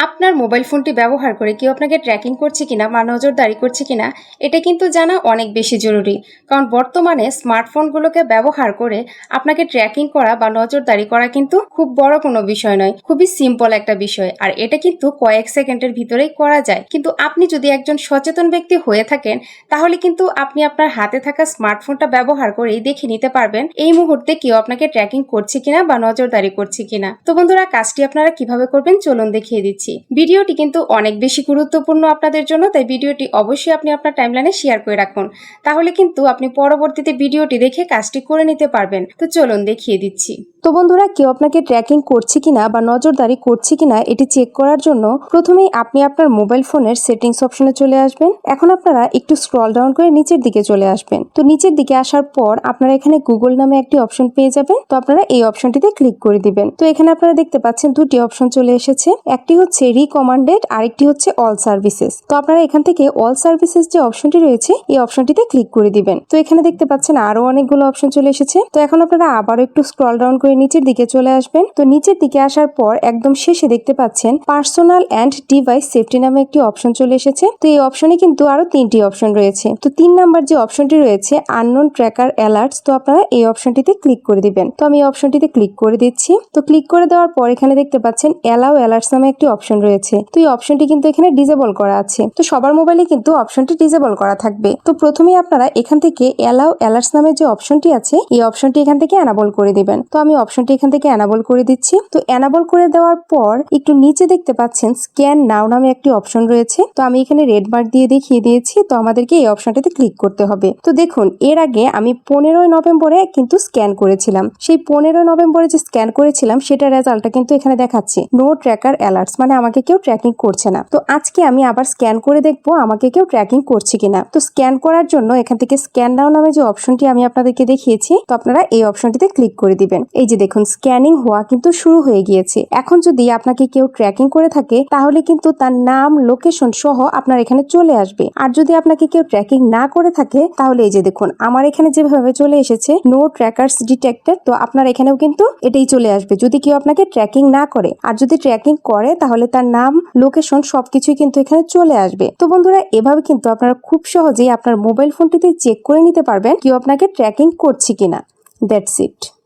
a আপনার mobile ফোনটি ব্যবহার করে কেউ আপনাকে ট্র্যাকিং করছে কিনা বা নজরদারি করছে কিনা, এটা কিন্তু জানা অনেক বেশি জরুরি। কারণ বর্তমানে স্মার্টফোনগুলোকে ব্যবহার করে আপনাকে ট্র্যাকিং করা বা নজরদারি করা কিন্তু খুব বড় কোনো বিষয় নয়, খুবই সিম্পল একটা বিষয়। আর এটা কিন্তু কয়েক সেকেন্ডের ভিতরেই করা যায়। কিন্তু আপনি যদি একজন সচেতন ব্যক্তি হয়ে থাকেন, তাহলে কিন্তু আপনি আপনার হাতে থাকা স্মার্টফোনটা ব্যবহার করেই দেখে নিতে পারবেন এই মুহূর্তে কেউ আপনাকে ট্র্যাকিং করছে কিনা বা নজরদারি করছে কিনা। তো বন্ধুরা, কাজটি আপনারা কীভাবে করবেন, চলুন দেখিয়ে দিচ্ছি। ভিডিওটি কিন্তু অনেক বেশি গুরুত্বপূর্ণ আপনাদের জন্য, তাই ভিডিওটি অবশ্যই আপনি আপনার টাইমলাইনে শেয়ার করে রাখুন। তাহলে কিন্তু আপনি পরবর্তীতে ভিডিওটি দেখে কাজটি করে নিতে পারবেন। তো চলুন দেখিয়ে দিচ্ছি। তো বন্ধুরা, কেউ আপনাকে ট্র্যাকিং করছে কিনা বা নজরদারি করছে কিনা এটি চেক করার জন্য প্রথমেই আপনি আপনার মোবাইল ফোনের সেটিংস অপশনে চলে আসবেন। এখন আপনারা একটু স্ক্রল ডাউন করে নিচের দিকে চলে আসবেন। তো নিচের দিকে আসার পর আপনারা এখানে গুগল নামে একটি অপশন পেয়ে যাবেন। তো আপনারা এই অপশনটিতে ক্লিক করে দিবেন। তো এখানে আপনারা দেখতে পাচ্ছেন দুটি অপশন চলে এসেছে। একটি হচ্ছে রিকমান্ডেড আরেকটি হচ্ছে অল সার্ভিসেস তো আপনারা এখান থেকে অল সার্ভিসেস যে অপশনটি রয়েছে, এই অপশনটিতে ক্লিক করে দিবেন। তো এখানে দেখতে পাচ্ছেন আরও অনেকগুলো অপশন চলে এসেছে। তো এখন আপনারা আবারও একটু স্ক্রল ডাউন করে নিচের দিকে চলে আসবেন। তো নিচের দিকে আসার পর একদম শেষে দেখতে পাচ্ছেন পার্সোনাল অ্যান্ড ডিভাইস সেফটি নামে একটি অপশন চলে এসেছে। তো এই অপশনে কিন্তু আরও তিনটি অপশন রয়েছে। তো তিন নাম্বার যে অপশনটি রয়েছে আননোন ট্র্যাকার অ্যালার্টস তো আপনারা এই অপশনটিতে ক্লিক করে দিবেন। তো আমি এই অপশনটিতে ক্লিক করে দিচ্ছি। তো ক্লিক করে দেওয়ার পর এখানে দেখতে পাচ্ছেন অ্যালাউ অ্যালার্টস নামে একটি অপশন রয়েছে। তো এই অপশনটি কিন্তু এখানে ডিজেবল করা আছে। তো সবার মোবাইলে কিন্তু অপশনটি ডিজেবল করা থাকবে। তো প্রথমে আপনারা এখান থেকে অ্যালাউ অ্যালার্টস নামে যে অপশনটি আছে, এই অপশনটি এখান থেকে অ্যানাবল করে দিবেন। তো আমি অপশনটি এখান থেকে অ্যানাবল করে দিচ্ছি। তো অ্যানাবল করে দেওয়ার পর একটু নিচে দেখতে পাচ্ছেন স্ক্যান নাও নামে একটি অপশন রয়েছে। তো আমি এখানে রেড মার্ক দিয়ে দেখিয়ে দিয়েছি। তো আমাদেরকে এই অপশনটিতে ক্লিক করতে হবে। তো দেখুন, এর আগে আমি পনেরোই নভেম্বরে কিন্তু স্ক্যান করেছিলাম। সেই পনেরোই নভেম্বরে যে স্ক্যান করেছিলাম সেটা রেজাল্টটা কিন্তু এখানে দেখাচ্ছে। নো ট্র্যাকার অ্যালার্টস মানে আমাকে কেউ ট্র্যাকিং করছে না। তো আজকে আমি আবার স্ক্যান করে দেখব আমাকে কেউ ট্র্যাকিং করছে কিনা। তো স্ক্যান করার জন্য এখান থেকে স্ক্যান ডাউন নামে যে অপশনটি আমি আপনাদেরকে দেখিয়েছি, তো আপনারা এই অপশনটিতে ক্লিক করে দিবেন। এই যে দেখুন স্ক্যানিং হওয়া কিন্তু শুরু হয়ে গিয়েছে। এখন যদি আপনাকে কেউ ট্র্যাকিং করে থাকে, তাহলে কিন্তু তার নাম লোকেশন সহ আপনার এখানে চলে আসবে। আর যদি আপনাকে কেউ ট্র্যাকিং না করে থাকে, তাহলে এই যে দেখুন, আমার এখানে যেভাবে চলে এসেছে নো ট্র্যাকার্স ডিটেক্টেড তো আপনার এখানেও কিন্তু এটাই চলে আসবে। যদি কেউ আপনাকে ট্র্যাকিং না করে, আর যদি ট্র্যাকিং করে, তাহলে তার নাম লোকেশন সবকিছুই কিন্তু এখানে চলে আসবে। তো বন্ধুরা, এভাবে কিন্তু আপনারা খুব সহজেই আপনার মোবাইল ফোনটিতে চেক করে নিতে পারবেন, কেউ আপনাকে ট্র্যাকিং করছে কিনা। That's it